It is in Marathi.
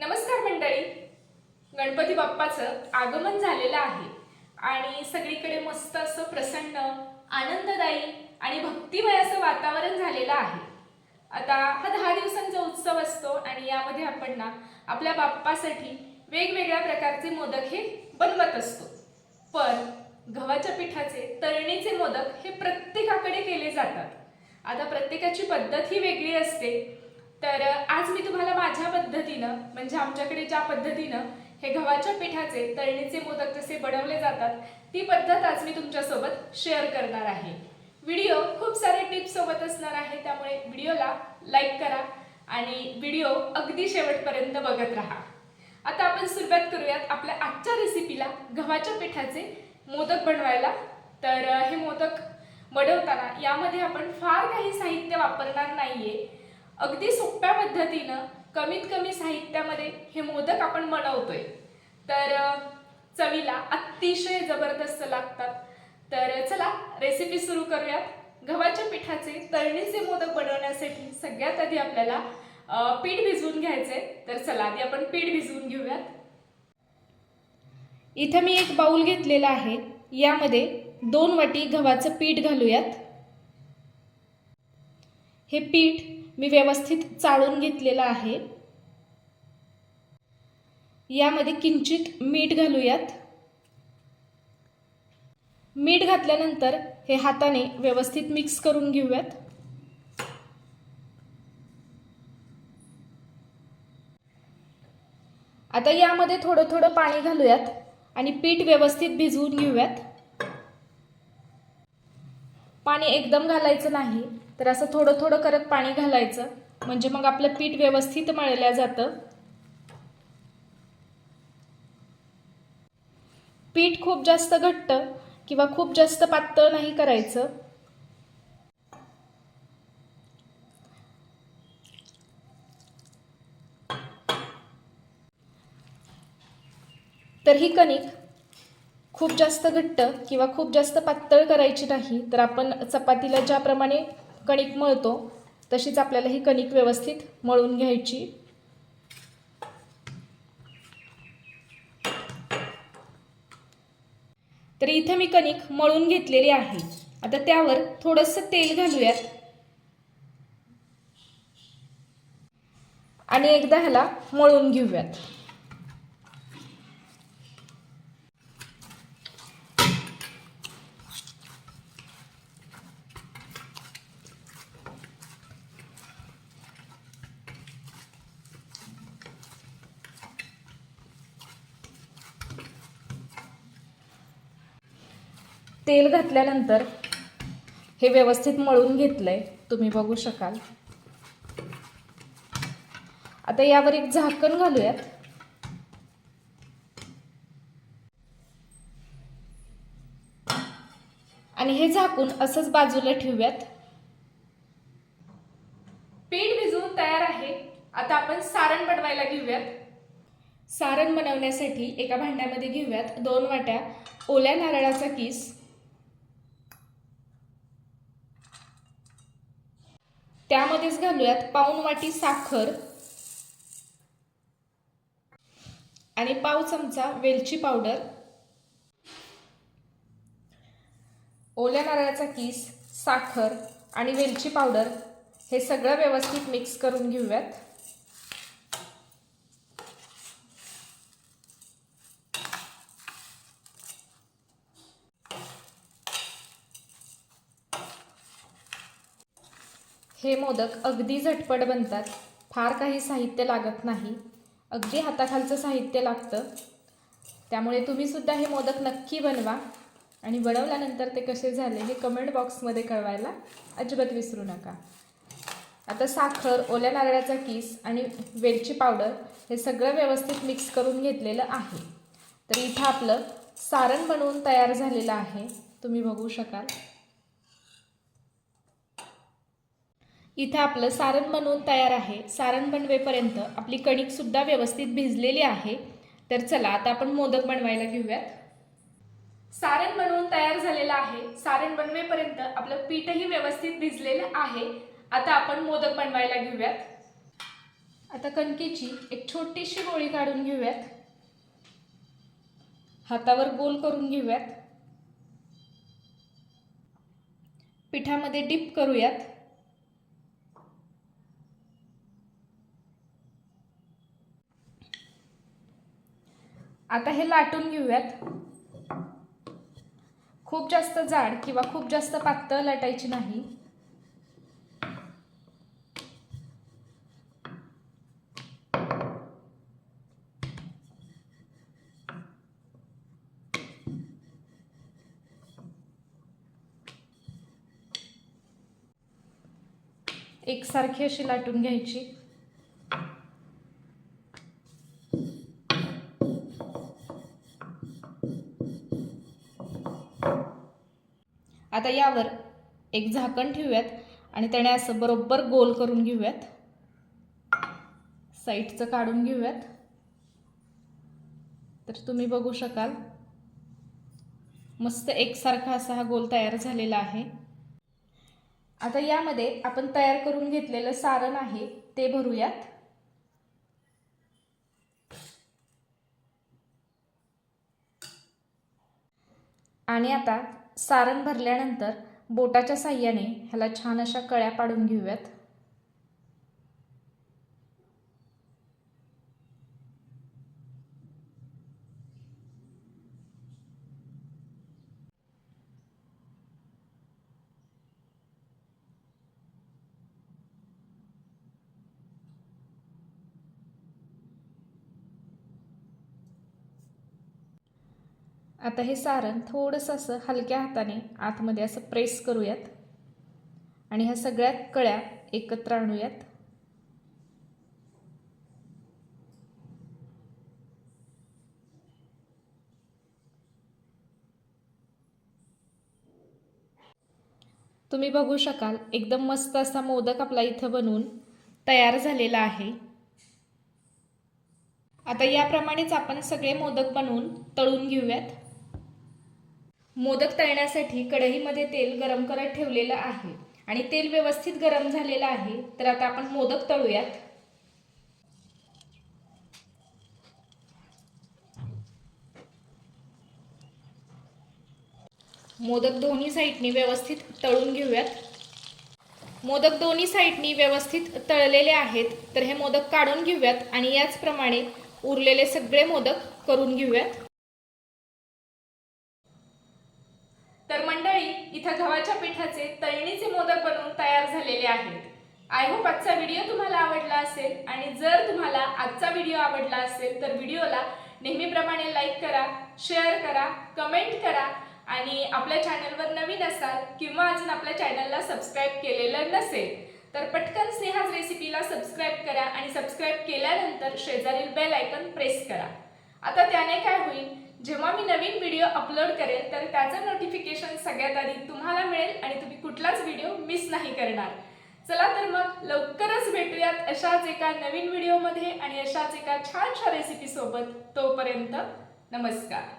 नमस्कार मंडळी. गणपती बाप्पाचं आगमन झालेलं आहे. आणि सगळीकडे मस्त असं प्रसन्न आनंददायी आणि भक्तिमय असं वातावरण झालेलं आहे. आता हा दहा दिवसांचा उत्सव असतो आणि यामध्ये आपण ना आपल्या बाप्पासाठी वेगवेगळ्या प्रकारचे मोदक हे बनवत असतो. पण गव्हाच्या पिठाचे तळणीचे मोदक हे प्रत्येकाकडे केले जातात. आता प्रत्येकाची पद्धत ही वेगळी असते. तर आज मी तुम्हाला माझ्या पद्धतीनं म्हणजे आमच्याकडे ज्या पद्धतीनं हे गव्हाच्या पिठाचे तळणीचे मोदक जसे बनवले जातात ती पद्धत आज मी तुमच्यासोबत शेअर करणार आहे. व्हिडिओ खूप सारे टिप्स सोबत असणार आहे त्यामुळे व्हिडिओला लाईक करा आणि व्हिडिओ अगदी शेवटपर्यंत बघत राहा. आता आपण सुरुवात करूयात आपल्या आजच्या रेसिपीला गव्हाच्या पिठाचे मोदक बनवायला. तर हे मोदक बनवताना यामध्ये आपण फार काही साहित्य वापरणार नाहीये. अगदी सोप्या पद्धतीनं कमीत कमी साहित्यामध्ये हे मोदक आपण बनवतोय. तर चवीला अतिशय जबरदस्त लागतात. तर चला रेसिपी सुरू करूयात. गव्हाच्या पिठाचे तळणीचे मोदक बनवण्यासाठी सगळ्यात आधी आपल्याला पीठ भिजवून घ्यायचंय. तर चला आधी आपण पीठ भिजवून घेऊयात. इथं मी एक बाऊल घेतलेला आहे. यामध्ये दोन वाटी गव्हाचं पीठ घालूयात. हे पीठ मी व्यवस्थित चाळून घेतलेलं आहे. यामध्ये किंचित मीठ घालूयात. मीठ घातल्यानंतर हे हाताने व्यवस्थित मिक्स करून घेऊयात. आता यामध्ये थोडं थोडं पाणी घालूयात आणि पीठ व्यवस्थित भिजवून घेऊयात. पाणी एकदम घालायचं नाही तर असं थोडं थोडं करत पाणी घालायचं. म्हणजे मग आपलं पीठ व्यवस्थित मळल्या जातं. पीठ खूप जास्त घट्ट किंवा खूप जास्त पातळ नाही करायचं. तर ही कणिक खूप जास्त घट्ट किंवा खूप जास्त पातळ करायची नाही तर आपण चपातीला ज्याप्रमाणे कणिक मळतो तशीच आपल्याला ही कणिक व्यवस्थित मळून घ्यायची. तर इथे मी कणिक मळून घेतलेली आहे. आता त्यावर थोडंसं तेल घालूयात. आणि एकदा ह्याला मळून घेऊयात. तेल घातल्यानंतर हे व्यवस्थित मळून घेतलंय. तुम्ही बघू शकाल. आता यावर एक झाकण घालूयात. आणि हे झाकून असंच बाजूला ठेवूयात. पीठ भिजवून तयार आहे. आता आपण सारण बनवायला घेऊयात. सारण बनवण्यासाठी एका भांड्यामध्ये घेऊयात दोन वाट्या ओल्या नारळाचा किस. त्यामध्येच घालूयात पाऊन वाटी साखर आणि पाव चमचा वेलची पावडर. ओल्या नारळाचा किस साखर आणि वेलची पावडर हे सगळं व्यवस्थित मिक्स करून घेऊयात. हे मोदक अगदी झटपट बनतात. फार काही साहित्य लागत नाही. अगदी हाताखालचं साहित्य लागतं. त्यामुळे तुम्हीसुद्धा हे मोदक नक्की बनवा. आणि बनवल्यानंतर ते कसे झाले हे कमेंट बॉक्समध्ये कळवायला अजिबात विसरू नका. आता साखर ओल्या नारळाचा किस आणि वेलची पावडर हे सगळं व्यवस्थित मिक्स करून घेतलेलं आहे. तर इथं आपलं सारण बनवून तयार झालेलं आहे. तुम्ही बघू शकाल. इथं आपलं सारण बनवून तयार आहे. सारण बनवेपर्यंत आपली कणिकसुद्धा व्यवस्थित भिजलेली आहे. तर चला आता आपण मोदक बनवायला घेऊयात. सारण बनवून तयार झालेलं आहे. सारण बनवेपर्यंत आपलं पीठही व्यवस्थित भिजलेलं आहे. आता आपण मोदक बनवायला घेऊयात. आता कणकेची एक छोटीशी गोळी काढून घेऊयात. हातावर गोल करून घेऊयात. पिठामध्ये डिप करूयात. आता हे लाटून घेऊयात. खूप जास्त जाड किंवा खूप जास्त पातळ लाटायची नाही. एकसारखी अशी लाटून घ्यायची. आता यावर एक झाकण ठेवूयात आणि त्याने असं बरोबर गोल करून घेऊयात. साईडचं काढून घेऊयात. तर तुम्ही बघू शकाल. मस्त एकसारखा असा हा गोल तयार झालेला आहे. आता यामध्ये आपण तयार करून घेतलेलं सारण आहे ते भरूयात. आणि आता सारण भरल्यानंतर बोटाच्या साह्याने ह्याला छान अशा कळ्या पाडून घेऊयात. आता हे सारण थोडंसं असं हलक्या हाताने आतमध्ये असं प्रेस करूयात. आणि ह्या सगळ्यात कळ्या एकत्र आणूयात. तुम्ही बघू शकाल एकदम मस्त असा मोदक आपला इथं बनवून तयार झालेला आहे. आता याप्रमाणेच आपण सगळे मोदक बनवून तळून घेऊयात. मोदक तळण्यासाठी कढईमध्ये तेल गरम करत ठेवलेलं आहे. आणि तेल व्यवस्थित गरम झालेलं आहे. तर आता आपण मोदक तळूयात. मोदक दोन्ही साईडनी व्यवस्थित तळून घेऊयात. मोदक दोन्ही साईडनी व्यवस्थित तळलेले आहेत. तर हे मोदक काढून घेऊयात आणि याचप्रमाणे उरलेले सगळे मोदक करून घेऊयात. तर मंडळी इथं गव्हाच्या पिठाचे तळणीचे मोदक बनवून तयार झालेले आहेत. आय होप आजचा व्हिडिओ तुम्हाला आवडला असेल आणि जर तुम्हाला आजचा व्हिडिओ आवडला असेल तर व्हिडिओला नेहमीप्रमाणे लाईक करा शेअर करा कमेंट करा आणि आपल्या चॅनलवर नवीन असाल किंवा अजून आपल्या चॅनलला सबस्क्राईब केलेलं नसेल तर पटकन स्नेहाज रेसिपीला सबस्क्राईब करा आणि सबस्क्राईब केल्यानंतर शेजारील बेल आयकन प्रेस करा. आता त्याने काय होईल? जेव्हा मी नवीन व्हिडिओ अपलोड करेल तर त्याचं नोटिफिकेशन सगळ्यात आधी तुम्हाला मिळेल आणि तुम्ही कुठलाच व्हिडिओ मिस नाही करणार. चला तर मग लवकरच भेटूयात अशाच एका नवीन व्हिडिओमध्ये आणि अशाच एका छानशा रेसिपीसोबत तोपर्यंत नमस्कार.